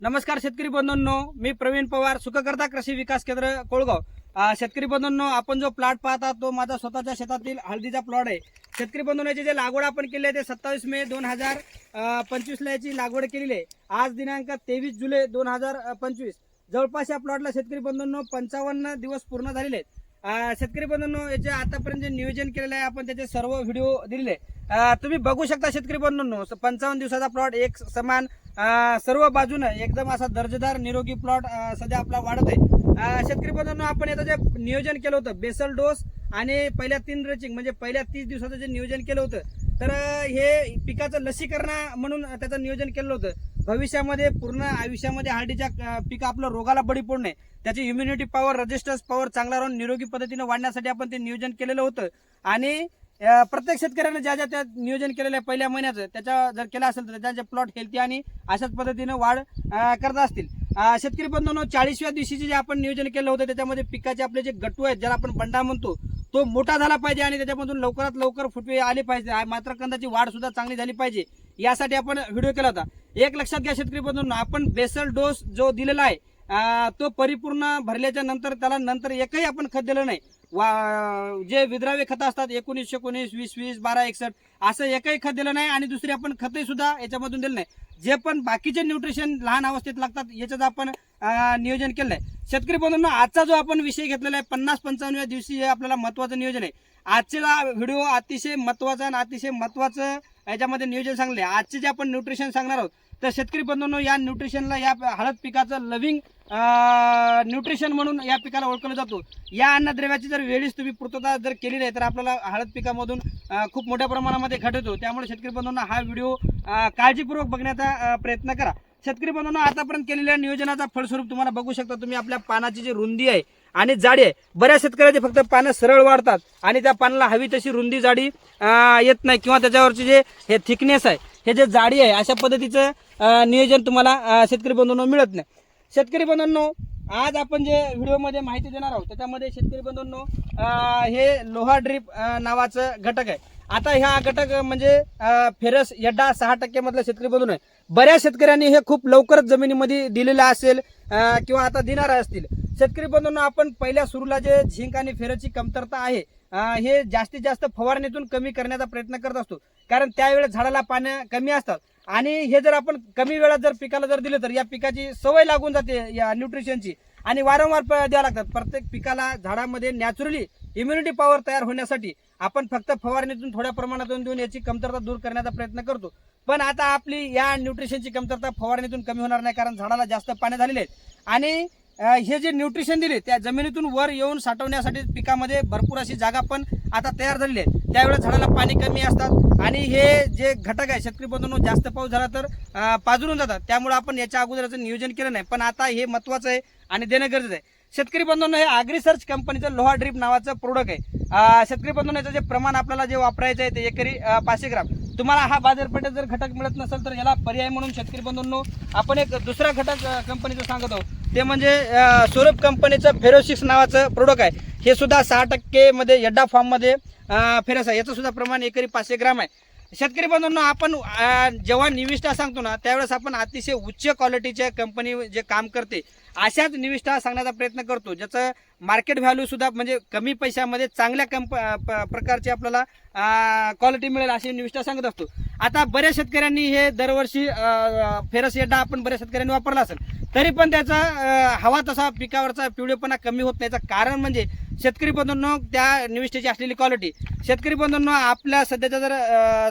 नमस्कार शेतकरी बंधूंनो मी प्रवीण पवार सुखकर्ता कृषी विकास केंद्र कोळगाव. शेतकरी बंधूंनो आपण जो प्लॉट पाहता तो माझा स्वतःच्या शेतातील हळदीचा प्लॉट आहे. शेतकरी बंधूंनो याची जे लागवड आपण केली आहे ते सत्तावीस मे दोन हजार पंचवीसला याची लागवड केलेली आहे. आज दिनांक तेवीस जुलै दोन हजार पंचवीस. जवळपास या प्लॉटला शेतकरी बंधूंनो पंचावन्न दिवस पूर्ण झालेले आहेत. शेतकरी बंधूंनो याचे आतापर्यंत जे नियोजन केलेलं आहे आपण त्याचे सर्व व्हिडिओ दिलेले तुम्ही बघू शकता शेतकरी बंधूंनो पंचावन्न दिवसाचा प्लॉट एक समान सर्व बाजूनं एकदम असा दर्जेदार निरोगी प्लॉट सध्या आपला वाढत आहे. शेतकरी बंधूंनो आपण याचं जे नियोजन केलं होतं बेसल डोस आणि पहिल्या तीन रचिंग म्हणजे पहिल्या तीस दिवसाचं जे नियोजन केलं होतं तर हे पिकाचं लसीकरण म्हणून त्याचं नियोजन केलं होतं. भविष्यामध्ये पूर्ण आयुष्यामध्ये हळदीच्या पिकं आपलं रोगाला बळी पडू नये. त्याची इम्युनिटी पॉवर रजिस्टर्स पॉवर चांगला राहून निरोगी पद्धतीनं वाढण्यासाठी आपण ते नियोजन केलेलं होतं. आणि प्रत्येक शेतकऱ्यानं ज्या ज्या त्या नियोजन केलेलं आहे पहिल्या महिन्याचं त्याच्या जर केलं असेल तर त्यांचे प्लॉट हेल्थी आणि अशाच पद्धतीनं वाढ करत असतील. शेतकरी बंधूंनो चाळीसव्या दिवशीचे जे आपण नियोजन केलं होतं त्याच्यामध्ये पिकाचे आपले जे गट्टू आहेत ज्याला आपण बंडा म्हणतो तो मोठा झाला पाहिजे आणि त्याच्यामधून लवकरात लवकर फुटवे आले पाहिजे. मात्र कंदाची वाढ सुद्धा चांगली झाली पाहिजे. यासाठी आपण व्हिडिओ केला होता. एक लक्षात घ्या शेतकरी बंधूंनो आपण बेसल डोस जो दिलेला आहे तो परिपूर्ण भरल्याच्या नंतर त्याला नंतर एकही आपण खत दिलं नाही. वा जे विद्रावे खतं असतात एकोणीस एकोणीस वीस वीस बारा एकसष्ट असं एकही खत दिलं नाही आणि दुसरी आपण खतही सुद्धा याच्यामधून दिलं नाही. जे पण बाकीचे न्यूट्रिशन लहान अवस्थेत लागतात याच्याचं आपण नियोजन केलं आहे शेतकरी बंधूंना आजचा जो आपण विषय घेतलेला आहे पन्नास पंचावन्नव्या दिवशी हे आपल्याला महत्वाचं नियोजन आहे. आजचा व्हिडिओ अतिशय महत्त्वाचा आणि अतिशय महत्वाचं याच्यामध्ये नियोजन सांगले. आजचे जे आपण न्यूट्रिशन सांगणार आहोत तर शेतकरी बंधूंनो या न्यूट्रिशनला या हळद पिकाचं लविंग न्यूट्रिशन म्हणून या पिकाला ओळखलं जातो. या अन्नद्रव्याची जर वेळीच तुम्ही पूर्तता जर केली नाही तर आपल्याला हळद पिकामधून खूप मोठ्या प्रमाणामध्ये घट होतो. त्यामुळे शेतकरी बंधूंना हा व्हिडिओ काळजीपूर्वक बघण्याचा प्रयत्न करा. शेतकरी बंधूंना आतापर्यंत केलेल्या नियोजनाचा फळस्वरूप तुम्हाला बघू शकता तुम्ही आपल्या पानाची जी रुंदी आहे आणि जाडी. आहे बऱ्याच शेतकऱ्याचे फक्त पानं सरळ वाढतात आणि त्या पानाला हवी तशी रुंदी जाडी येत नाही. किंवा त्याच्यावरचे जे हे थिकनेस आहे हे जे जाडी आहे अशा पद्धतीचं नियोजन तुम्हाला शेतकरी बंधूंनो मिळत नाही. शेतकरी बंधूंनो आज आपण जे व्हिडिओमध्ये माहिती देणार आहोत त्याच्यामध्ये शेतकरी बंधूंनो हे लोहा ड्रीप नावाचं घटक आहे. आता ह्या घटक म्हणजे फेरस यड्डा सहा टक्के मधलं शेतकरी बंधून आहे बऱ्याच शेतकऱ्यांनी हे खूप लवकरच जमिनीमध्ये दिलेलं असेल किंवा आता दिनारा असतील. शेतकरी बंधूंना आपण पहिल्या सुरूला जे झिंक आणि फेरसची कमतरता आहे हे जास्तीत जास्त फवारणीतून कमी करण्याचा प्रयत्न करत असतो. कारण त्यावेळेस झाडाला पानं कमी असतात. आणि हे जर आपण कमी वेळात जर पिकाला जर दिलं तर या पिकाची सवय लागून जाते या न्यूट्रिशनची. आणि वारंवार प- द्यावं लागतात. प्रत्येक पिकाला झाडामध्ये नॅचरली इम्युनिटी पॉवर तयार होण्यासाठी आपण फक्त फवारणीतून थोड्या प्रमाणातून देऊन याची कमतरता दूर करण्याचा प्रयत्न करतो. पण आता आपली या न्यूट्रिशनची कमतरता फवारणीतून कमी होणार नाही कारण झाडाला जास्त पाणी झालेले आहेत. आणि हे जे न्यूट्रिशन दिले त्या जमिनीतून वर येऊन साठवण्यासाठी पिकामध्ये भरपूर अशी जागा पण आता तयार झालेली आहे त्यावेळेस झाडाला पाणी कमी असतात आणि हे जे घटक आहे शेतकरी बंधूंनो जास्त पाऊस झाला तर पाजरून जातात. त्यामुळे आपण याच्या अगोदरचं नियोजन केलं नाही. पण आता हे महत्वाचं आहे आणि देणं गरजेचं आहे. शेतकरी बंधूंनो हे आग्रिसर्च कंपनीचं लोहा ड्रीप नावाचं प्रोडक्ट आहे. शेतकरी बंधूंनो याचं जे प्रमाण आपल्याला जे वापरायचं आहे ते एकरी पाचशे ग्राम. तुम्हाला हा बाजारपेठेत जर घटक मिळत नसेल तर याला पर्याय म्हणून शेतकरी बंधूंनो आपण एक दुसरा घटक कंपनीचं सांगत आहोत. ते म्हणजे स्वरूप कंपनीचं फेरोसिक्स नावाचं प्रोडक्ट आहे. हे सुद्धा सहा टक्केमध्ये यड्डा फॉर्ममध्ये फेरस आहे. याचं सुद्धा प्रमाण एकरी पाचशे ग्राम आहे. शेतकरी बंधूंनो आपण जेव्हा निविष्ठा सांगतो ना त्यावेळेस आपण अतिशय उच्च क्वालिटीच्या कंपनी जे काम करते अशाच निविष्ठा सांगण्याचा प्रयत्न करतो. ज्याचं मार्केट व्हॅल्यू सुद्धा म्हणजे कमी पैशामध्ये चांगल्या कंप प- प्रकारची आपल्याला क्वालिटी मिळेल अशी निविष्ठा सांगत असतो. आता बऱ्याच शेतकऱ्यांनी हे दरवर्षी फेरस येड्डा आपण बऱ्याच शेतकऱ्यांनी वापरला असेल. तरी पण त्याचा हवा तसा पिकावरचा पिवळेपणा कमी होत नाही. कारण म्हणजे शेतकरी बंधूंनो त्या निविष्ठेची असलेली क्वालिटी शेतकरी बंधूंनो आपल्या सध्याच्या जर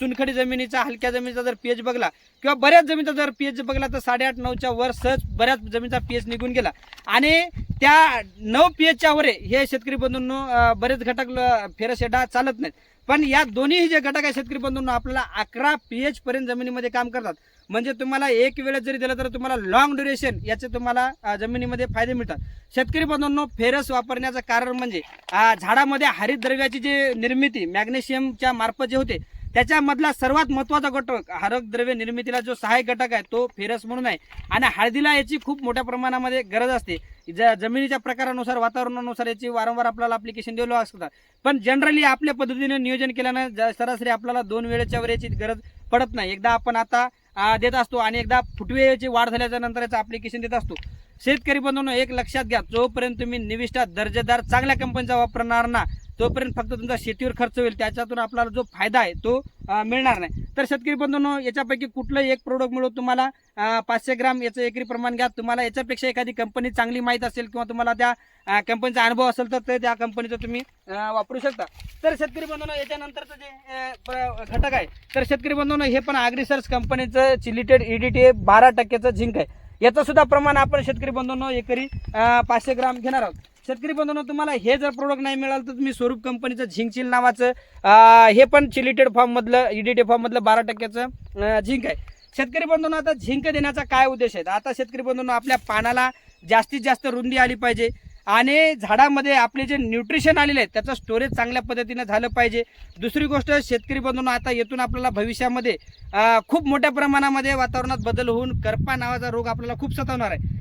चुनखडी जमिनीचा हलक्या जमिनीचा जर पीएच बघला किंवा बऱ्याच जमिनीचा जर पीएच बघला तर साडेआठ नऊच्या वर सहज बऱ्याच जमिनीचा पीएच निघून गेला. आणि त्या नऊ पीएचच्या वर आहे, हे शेतकरी बंधूंनो बरेच घटक फेरसेडा चालत नाहीत. पण या दोन्ही जे घटक आहे शेतकरी बंधूंना आपल्याला अकरा पीएच पर्यंत जमिनीमध्ये काम करतात. म्हणजे तुम्हाला एक वेळेस जरी दिलं तर तुम्हाला लॉंग ड्युरेशन याचे तुम्हाला जमिनीमध्ये फायदे मिळतात. शेतकरी बंधूंनो फेरस वापरण्याचं कारण म्हणजे झाडामध्ये हरितद्रव्याची जी निर्मिती मॅग्नेशियमच्या मार्फत जे होते त्याच्यामधला सर्वात महत्त्वाचा घटक हरक द्रव्य निर्मितीला जो सहाय्यक घटक आहे तो फेरस म्हणून आहे. आणि हळदीला याची खूप मोठ्या प्रमाणामध्ये गरज असते. ज- जमिनीच्या प्रकारानुसार वातावरणानुसार याची वारंवार आपल्याला अप्लिकेशन द्यावं असतात पण जनरली आपल्या पद्धतीने नियोजन केल्यानं ज- सरासरी आपल्याला दोन वेळेच्या वर याची गरज पडत नाही. एकदा आपण आता देत असतो आणि एकदा फुटवेची वाढ झाल्याच्यानंतर याचं अप्लिकेशन देत असतो. शेतकरी बंधूंनो एक लक्षात घ्या. जोपर्यंत तुम्ही निविष्ठा दर्जेदार चांगल्या कंपनीचा वापरणार ना तोपर्यंत फक्त तुमचा शेतीवर खर्च होईल त्याच्यातून आपल्याला जो फायदा आहे तो मिळणार नाही. तर शेतकरी बंधूंनो याच्यापैकी कुठलंही एक प्रोडक्ट मिळून तुम्हाला पाचशे ग्राम याचं एकरी प्रमाण घ्या. तुम्हाला याच्यापेक्षा एखादी कंपनी चांगली माहीत असेल किंवा तुम्हाला त्या कंपनीचा अनुभव असेल तर ते त्या कंपनीचं तुम्ही वापरू शकता. तर शेतकरी बंधूंनो याच्यानंतरचं जे घटक आहे तर शेतकरी बंधूंनो हे पण ॲग्रिसर्च कंपनीचं चिलिटेड ईडीटी बारा टक्क्याचं झिंक आहे. याचं सुद्धा प्रमाण आपण शेतकरी बंधूंनो एकरी पाचशे ग्राम घेणार आहोत. शेतकरी बंधूंनो तुम्हाला हे जर प्रोडक्ट नाही मिळालं तर तुम्ही स्वरूप कंपनीचं झिंक चिल नावाचं हे पण चिलिटेड फॉर्म मधलं ईडीटी फॉर्म मधलं बारा टक्क्याचं झिंक आहे. शेतकरी बंधूंना आता झिंक देण्याचा काय उद्देश आहे? आता शेतकरी बंधूंना आपल्या पानाला जास्तीत जास्त रुंदी आली पाहिजे आणि झाडामध्ये आपले जे न्यूट्रिशन आलेले आहेत त्याचं स्टोरेज चांगल्या पद्धतीनं झालं पाहिजे. दुसरी गोष्ट शेतकरी बंधूंना आता येथून आपल्याला भविष्यामध्ये खूप मोठ्या प्रमाणामध्ये वातावरणात बदल होऊन करपा नावाचा रोग आपल्याला खूप सतावणार आहे.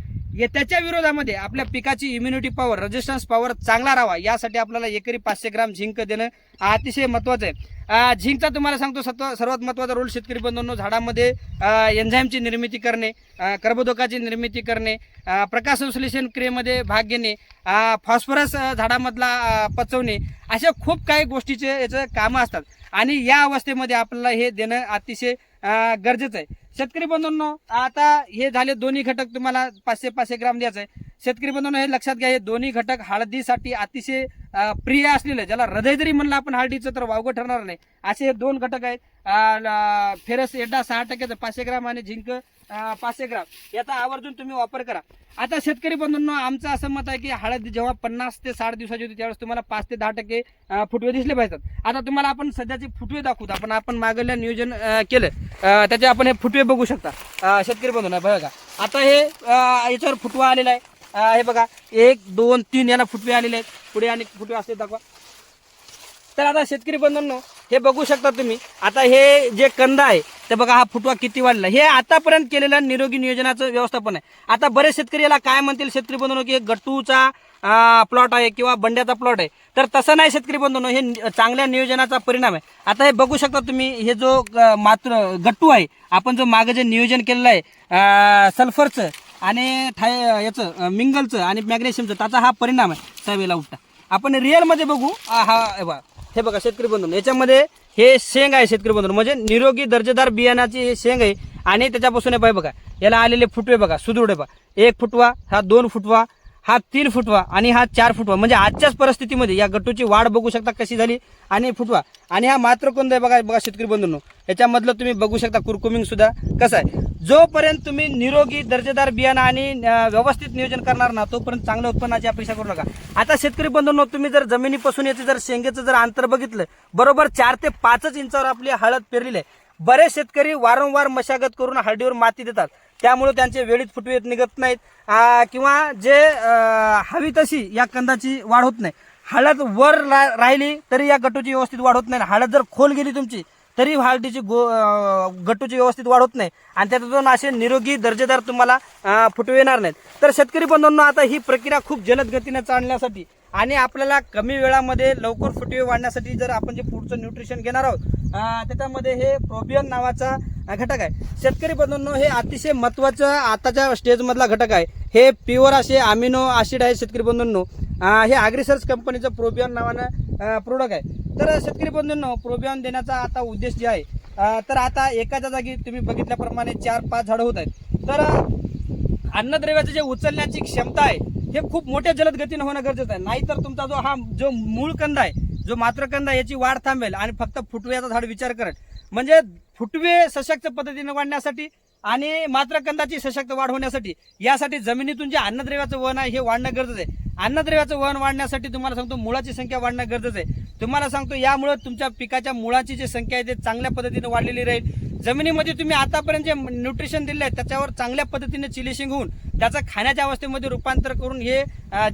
त्याच्या विरोधामध्ये आपल्या पिकाची इम्युनिटी पॉवर रेजिस्टन्स पॉवर चांगला राहावा. यासाठी आपल्याला एकरी पाचशे ग्राम झिंक देणं अतिशय महत्वाचं आहे. झिंकचा तुम्हाला सांगतो सत्व सर्वात महत्त्वाचा रोल शेतकरी बंधूंनो झाडामध्ये एन्झाईमची निर्मिती करणे कर्बोदकाची निर्मिती करणे प्रकाश संश्लेषण क्रियेमध्ये भाग घेणे फॉस्फरस झाडामधला पचवणे अशा खूप काही गोष्टीचे याचं कामं असतात. आणि या अवस्थेमध्ये आपल्याला हे देणं अतिशय गरजेचं आहे. शेतकरी बंधूंनो आता हे झाले दोन्ही घटक तुम्हाला पाचशे पाचशे ग्राम द्यायचं आहे. शेतकरी बंधूंनो हे लक्षात घ्या हे दोन्ही घटक हळदीसाठी अतिशय प्रिय प्रिय आहे ज्याला हृदय जरी म्हणलं आपण हळदीचं तर वावगं ठरणार नाही. असे हे दोन घटक आहेत. फेरस एडा सहा टक्क्याचं पाचशे ग्राम आणि झिंक पाचशे ग्राम. याचा आवर्जून तुम्ही वापर करा. आता शेतकरी बंधूंनो आमचं असं मत आहे की हळद जेव्हा पन्नास ते साठ दिवसाची होती त्यावेळेस तुम्हाला पाच ते दहा टक्के फुटवे दिसले पाहिजेत. आता तुम्हाला आपण सध्याचे फुटवे दाखवतो आपण आपण मागल्या नियोजन केलं. त्याचे आपण हे फुटवे बघू शकता. शेतकरी बंधूंना बघा आता हे याच्यावर फुटवा आलेला आहे. हे बघा. एक दोन तीन याला फुटवे आलेले आहेत. पुढे आणि फुटवे असले दाखवा. तर आता शेतकरी बंधूंनो हे बघू शकता तुम्ही. आता हे जे कंद आहे ते बघा हा फुटवा किती वाढला. हे आतापर्यंत केलेलं निरोगी नियोजनाचं व्यवस्थापन आहे. आता बरेच शेतकरी याला काय म्हणतील शेतकरी बंधून की हे गट्टूचा प्लॉट आहे किंवा बंड्याचा प्लॉट आहे. तर तसं नाही शेतकरी बंधूंनो हे चांगल्या नियोजनाचा परिणाम आहे. आता हे बघू शकता तुम्ही हे जो मात्र गट्टू आहे आपण जो मागं जे नियोजन केलेलं आहे सल्फरचं आणि थाय याचं मिंगलचं आणि मॅग्नेशियमचं त्याचा हा परिणाम आहे. त्यावेळेला उठता आपण रिअलमध्ये बघू आ, हा हे बघा शेतकरी बंधू याच्यामध्ये हे शेंग आहे शेतकरी बंधू म्हणजे निरोगी दर्जेदार बियाणाची हे शेंग आहे. आणि त्याच्यापासून हे बघा याला आलेले फुटवे बघा सुदृढ आहे बघा. एक फुटवा हा दोन फुटवा हा तीन फुटवा आणि हा चार फुटवा. म्हणजे आजच्याच परिस्थितीमध्ये या गट्टूची वाढ बघू शकता कशी झाली आणि फुटवा. आणि हा मात्रकोंद आहे बघा बघा शेतकरी बंधूंनो. याच्यामधलं तुम्ही बघू शकता कुरकुमिंग सुद्धा कसं आहे. जोपर्यंत तुम्ही निरोगी दर्जेदार बियाणं आणि व्यवस्थित नियोजन करणार ना तोपर्यंत चांगल्या उत्पन्नाची अपेक्षा करू नका. आता शेतकरी बंधूंनो तुम्ही जर जमिनीपासून याचं जर शेंगेचं जर अंतर बघितलं बरोबर चार ते पाचच इंचावर आपली हळद पेरलेली आहे. बरेच शेतकरी वारंवार मशागत करून हळदीवर माती देतात. त्यामुळे त्यांचे वेळीत फुटवेत निघत नाहीत. किंवा जे हवी तशी या कंदाची वाढ होत नाही. हळद वर रा- राहिली तरी या गटूची व्यवस्थित वाढ होत नाही. हळद जर खोल गेली तुमची तरी हळदीची गो अं, गट्टूची व्यवस्थित वाढ होत नाही. आणि त्याच्यातून असे निरोगी दर्जेदार तुम्हाला अं, फुटवे येणार नाहीत. तर शेतकरी बंधूंना आता ही प्रक्रिया खूप जलद गतीने चालण्यासाठी आणि आपल्याला कमी वेळामध्ये लवकर फुटवे वाढण्यासाठी जर आपण जे पुढचं न्यूट्रिशन घेणार आहोत त्याच्यामध्ये हे प्रोबियन नावाचा घटक आहे. शेतकरी बंधूंनो हे अतिशय महत्वाचं आताच्या स्टेजमधला घटक आहे. हे प्युअर असे अमिनो ॲसिड आहे शेतकरी बंधूंनो. हे ॲग्रिसर्च कंपनीचं प्रोबियन नावानं प्रोडक्ट आहे. तर शेतकरी बंधूंनो प्रोबियन देण्याचा आता उद्देश जे आहे तर आता एकाच्या जागी तुम्ही बघितल्याप्रमाणे चार पाच झाडं होत आहेत. तर अन्नद्रव्याचं जे उचलण्याची क्षमता आहे हे खूप मोठ्या जलद गतीनं होणं गरजेचं आहे. नाहीतर तुमचा जो हा जो मूळ कंद आहे जो मात्रकंद आहे याची वाढ थांबेल आणि फक्त फुटव्याचा झाड विचार करेल. म्हणजे फुटवे सशक्त पद्धतीने वाढण्यासाठी आणि मात्रकंदाची सशक्त वाढ होण्यासाठी यासाठी जमिनीतून जे अन्नद्रव्याचं वहन आहे हे वाढणं गरजेचं आहे. अन्नद्रव्याचं वहन वाढण्यासाठी तुम्हाला सांगतो मुळाची संख्या वाढणं गरजेचं आहे. तुम्हाला सांगतो यामुळे तुमच्या पिकाच्या मुळाची जी संख्या आहे ते चांगल्या पद्धतीने वाढलेली राहील. जमिनीमध्ये तुम्ही आतापर्यंत जे न्यूट्रिशन दिले आहे त्याच्यावर चांगल्या पद्धतीने चिलिशिंग होऊन त्याचं खाण्याच्या अवस्थेमध्ये रूपांतर करून हे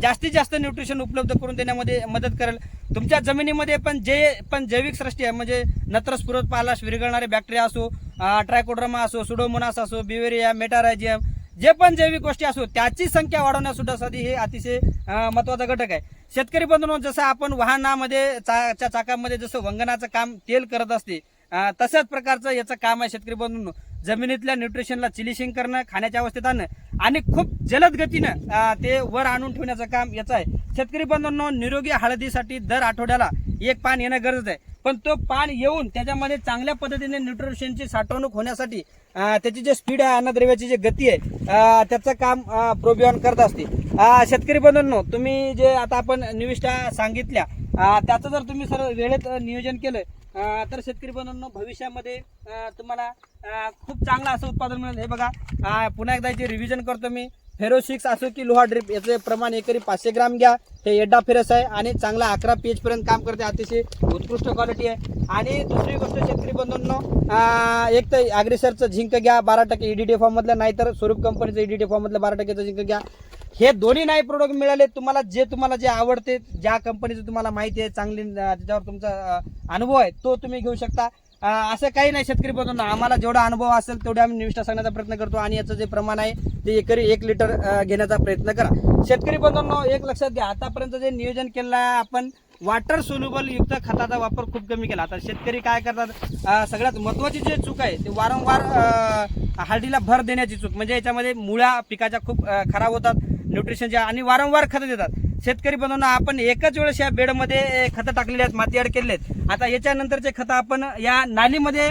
जास्तीत जास्त न्यूट्रिशन उपलब्ध करून देण्यामध्ये मदत करेल. तुमच्या जमिनीमध्ये पण जे पण जैविक सृष्टी आहे म्हणजे नत्रस्फुरत पालाश विरघळणारे बॅक्टेरिया असो ट्रायकोड्रमा असो सुडोमोनास असो बिवेरिया मेटारायजियम जे पण जैविक गोष्टी असो त्याची संख्या वाढवण्यासाठी हे अतिशय महत्त्वाचा घटक आहे. शेतकरी बंधूंनो जसं आपण वाहनामध्ये चा- चाकामध्ये जसं वंगणाचं काम तेल करत असते तशाच प्रकारचं याचं काम आहे शेतकरी बंधूंनो. जमिनीतल्या न्यूट्रिशनला चिलिशिंग करणं खाण्याच्या अवस्थेत आणणं आणि खूप जलद गतीनं ते वर आणून ठेवण्याचं काम याचं आहे. शेतकरी बंधूंनो निरोगी हळदीसाठी दर आठवड्याला एक पान येणं गरजेचं आहे. पण तो पान येऊन त्याच्यामध्ये चांगल्या पद्धतीने न्यूट्रिशनची साठवणूक होण्यासाठी त्याची जे स्पीड आहे अन्नद्रव्याची जी गती आहे त्याचं काम प्रोबियॉन करत असते. शेतकरी बंधूंनो तुम्ही जे आता आपण निविष्ठा सांगितल्या त्याचं जर तुम्ही सर वेळेत नियोजन केलं तर शेतकरी बंधूंनो भविष्यामध्ये तुम्हाला खूप चांगलं असं उत्पादन मिळेल. हे बघा पुन्हा एकदा याचे रिव्हिजन करतो मी. फेरो सिक्स असो की लोहा ड्रिप याचे प्रमाण एकरी पाचशे ग्राम घ्या. हे एड्डा फेरस आहे आणि चांगला अकरा पी पर्यंत काम करते. अतिशय उत्कृष्ट क्वालिटी आहे. आणि दुसरी गोष्ट शेतकरी बंधूंनो एक तर अग्रेसरचं झिंक घ्या. बारा टक्के ईडीटी फॉर्म मधलं नाहीतर स्वरूप कंपनीचं ईडीटी फॉर्ममधलं बारा टक्केचं झिंक घ्या. हे दोन्ही नाही प्रोडक्ट मिळाले तुम्हाला जे तुम्हाला जे आवडते ज्या कंपनीचं तुम्हाला माहिती आहे चांगली त्याच्यावर तुमचा अनुभव आहे तो तुम्ही घेऊ शकता. असं काही नाही शेतकरी बंधूंना आम्हाला जेवढा अनुभव असेल तेवढे आम्ही निविष्ठा सांगण्याचा प्रयत्न करतो आणि याचं जे प्रमाण आहे ते एकरी एक लिटर घेण्याचा प्रयत्न करा. शेतकरी बंधूंनो एक लक्षात घ्या आतापर्यंत जे नियोजन केलं आहे आपण वॉटर सोल्युबल युक्त खताचा वापर खूप कमी केला. आता शेतकरी काय करतात सगळ्यात महत्वाची जे चूक आहे ते वारंवार हळदीला भर देण्याची चूक. म्हणजे याच्यामध्ये मुळ्या पिकाच्या खूप खराब होतात न्यूट्रिशनच्या आणि वारंवार खतं देतात. शेतकरी बनवणं आपण एकच वेळेस या बेडमध्ये खतं टाकलेली आहेत मातीआड केलेले आहेत. आता याच्यानंतरचे खतं आपण या नालीमध्ये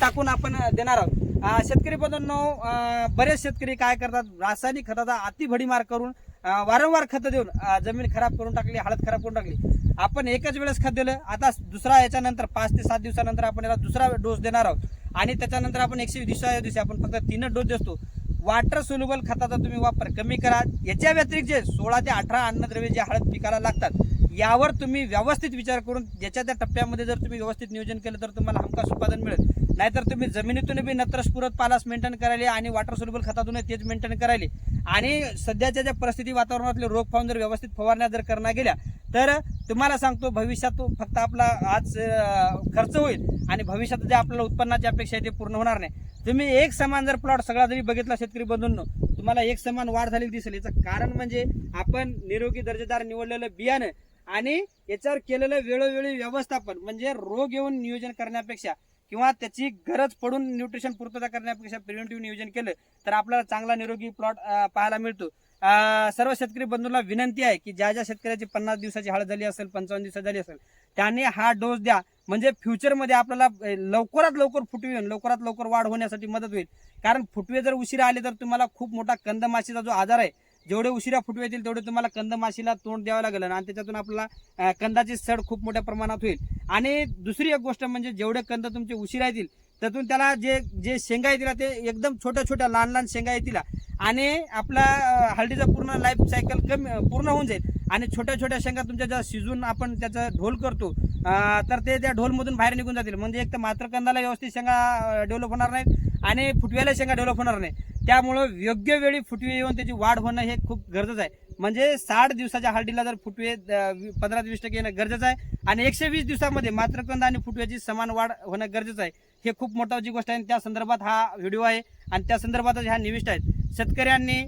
टाकून आपण देणार आहोत. शेतकरी बंधूंनो बरेच शेतकरी काय करतात? रासायनिक खताचा अति भडीमार करून वारंवार खतं देऊन जमीन खराब करून टाकली हळद खराब करून टाकली. आपण एकच वेळेस खत दिलं आता दुसरा याच्यानंतर पाच ते सात दिवसानंतर आपण याला दुसरा डोस देणार आहोत. आणि त्याच्यानंतर आपण एकशे दिवसा दिवशी आपण फक्त तीनच डोस देतो. वॉटर सोल्युबल खताचा तुम्ही वापर कमी करा याच्या व्यतिरिक्त जे सोळा ते अठरा अन्नद्रव्य जे हळद पिकाला लागतात यावर तुम्ही व्यवस्थित विचार करून ज्याच्या त्या टप्प्यामध्ये जर तुम्ही व्यवस्थित नियोजन केलं तर तुम्हाला हमखास उत्पादन मिळेल. नाहीतर तुम्ही जमिनीतून बी नत्रस्फुरत पालास मेंटेन करायले आणि वॉटर सोल्युबल खतातून तेच मेंटेन करायले. आणि सध्याच्या ज्या परिस्थिती वातावरणातले रोग पाहून जर व्यवस्थित फवारण्या जर करण्या गेल्या तर तुम्हाला सांगतो भविष्यात तो फक्त आपला आज खर्च होईल आणि भविष्यात जे आपल्याला उत्पन्नाची अपेक्षा आहे ते पूर्ण होणार नाही. तुम्ही एक समान जर प्लॉट सगळा जरी बघितला शेतकरी बंधूंनो तुम्हाला एक समान वाढ झालेली दिसेल. याचं कारण म्हणजे आपण निरोगी दर्जेदार निवडलेलं बियाणं आणि याच्यावर केलेलं वेळोवेळी व्यवस्थापन म्हणजे रोग येऊन नियोजन करण्यापेक्षा किंवा त्याची गरज पडून न्यूट्रिशन पूर्तता करण्यापेक्षा प्रिव्हेंटिव्ह नियोजन केलं तर आपल्याला चांगला निरोगी प्लॉट पाहायला मिळतो. सर्व शेतकरी बंधूंना विनंती आहे की ज्या ज्या शेतकऱ्याची पन्नास दिवसाची हळद झाली असेल पंचावन्न दिवसाची झाली असेल त्याने हा डोस द्या. म्हणजे फ्युचरमध्ये आपल्याला लवकरात लवकर फुटवे येऊन लवकरात लवकर वाढ होण्यासाठी मदत होईल. कारण फुटवे जर उशिरा आले तर तुम्हाला खूप मोठा कंदमाशीचा जो आजार आहे जेवढे उशिरा फुटवे येतील तेवढे तुम्हाला कंदमाशीला तोंड द्यावं लागेल आणि त्याच्यातून आपल्याला कंदाची सड खूप मोठ्या प्रमाणात होईल. आणि दुसरी एक गोष्ट म्हणजे जेवढे कंद तुमचे उशिरा येतील त्यातून त्याला जे जे शेंगा येतील ते एकदम छोट्या छोट्या लहान लहान शेंगा येतील. आणि आपला हळदीचा पूर्ण लाईफ सायकल कमी पूर्ण होऊन जाईल. आणि छोट्या छोट्या शेंगा तुमच्या ज्या शिजून आपण त्याचा ढोल करतो तर ते त्या ढोलमधून बाहेर निघून जातील. म्हणजे एक तर मात्रकंदाला व्यवस्थित शेंगा डेव्हलप होणार नाहीत आणि फुटव्याला शेंगा डेव्हलप होणार नाही त्यामुळं योग्य वेळी फुटवे येऊन त्याची वाढ होणं हे खूप गरजेचं आहे. म्हणजे साठ दिवसाच्या हळदीला जर फुटवे पंधरा ते वीस टक्के येणं गरजेचं आहे. आणि एकशे वीस दिवसामध्ये मात्रकंद आणि फुटव्याची समान वाढ होणं गरजेचं आहे. हे खूप मोठी गोष्ट आहे आणि त्या संदर्भात हा व्हिडिओ आहे आणि त्या संदर्भातच ह्या निविष्ट आहेत. शेतकऱ्यांनी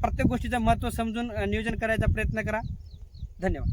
प्रत्येक गोष्टीचं महत्त्व समजून नियोजन करायचा प्रयत्न करा. धन्यवाद.